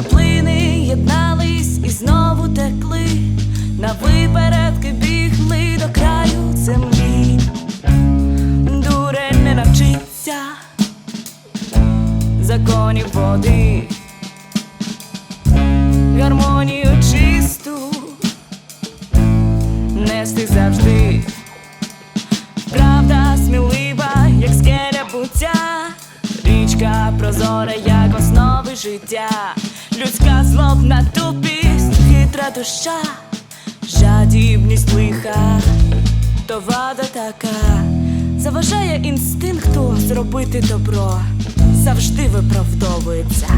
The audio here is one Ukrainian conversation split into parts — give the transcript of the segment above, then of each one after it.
краплини єднались і знову текли, на випередки бігли до краю землі, дурень не навчиться, законів води, гармонію чисту, нести завжди, правда смілива, як скеля буття, річка прозора, як основи життя злобна тупість, хитра душа, жадібність лиха, то вада така, заважає інстинкту зробити добро, завжди виправдовується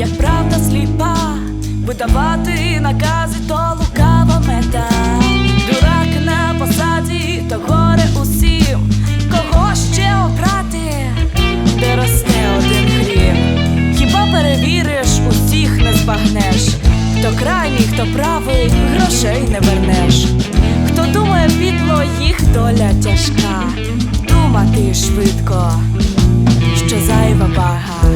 як правда сліпа, видавати накази, то лукава мета. Дурак на посаді, то горе усім, кого ще обрати, де росте один хрін. Хіба перевіриш, усіх не збагнеш, хто крайній, хто правий, грошей не вернеш. Хто думає підло, їх доля тяжка, думати швидко що зайва вага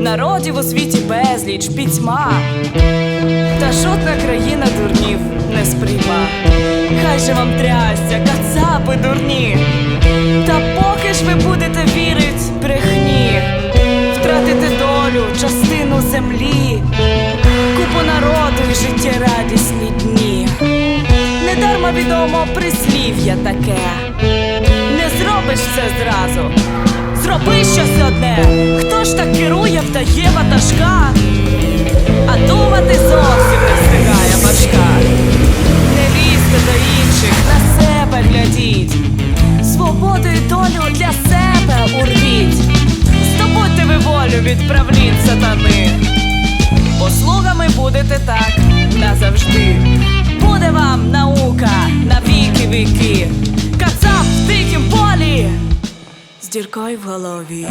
Народів у світі безліч, пітьма, та жодна країна дурнів не сприйма. Хай же вам трясся, кацапи дурні, та поки ж ви будете вірить брехні, втратите долю, частину землі, купу народу і життєрадісні дні. Недарма відомо прислів'я таке, не зробиш все зразу. Зроби щось одне, хто ж так керує, вдає ватажка, а думати зовсім не встигає башка. Не лізьте до інших, на себе глядіть, свободу і долю для себе урвіть, здобудьте ви волю від правлінь сатани. Послугами будете так з діркою в голові.